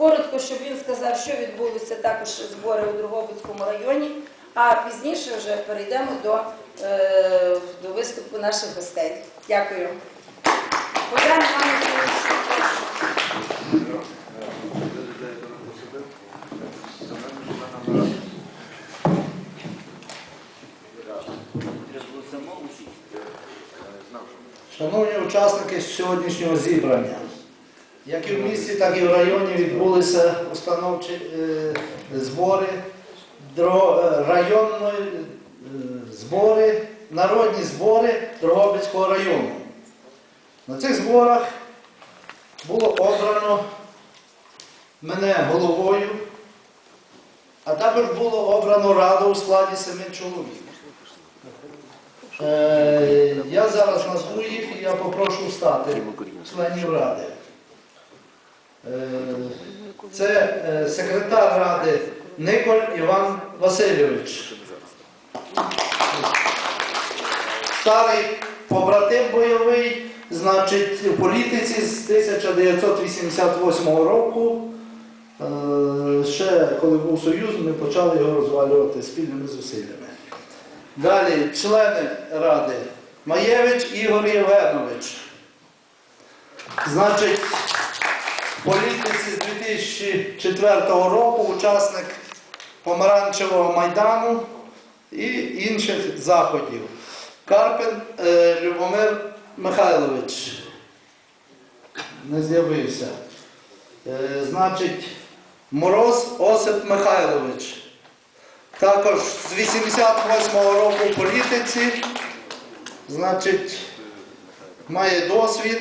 Коротко, щоб він сказав, що відбулися також збори у Другобицькому районі, а пізніше вже перейдемо до, е, до виступу наших гостей. Дякую. Богдан. Шановні учасники сьогоднішнього зібрання, як і в місті, так і в районі відбулися установчі е, збори, е, районної е, збори, народні збори Дрогобицького району. На цих зборах було обрано мене головою, а також було обрано раду у складі семи чоловік. Я зараз назву їх і я попрошу встати членів ради. Е, Це е, секретар ради Николь Іван Васильович. Старий побратим бойовий, значить, у політиці з 1988 року. Е, Ще коли був Союз, ми почали його розвалювати спільними зусиллями. Далі члени ради Маєвич Ігор Євгенович. Значить, в політиці з 2004 року учасник Помаранчевого майдану і інших заходів. Карпин е, Любомир Михайлович. Не з'явився. Е, значить, Мороз Осип Михайлович. Також з 88-го року в політиці, значить, має досвід.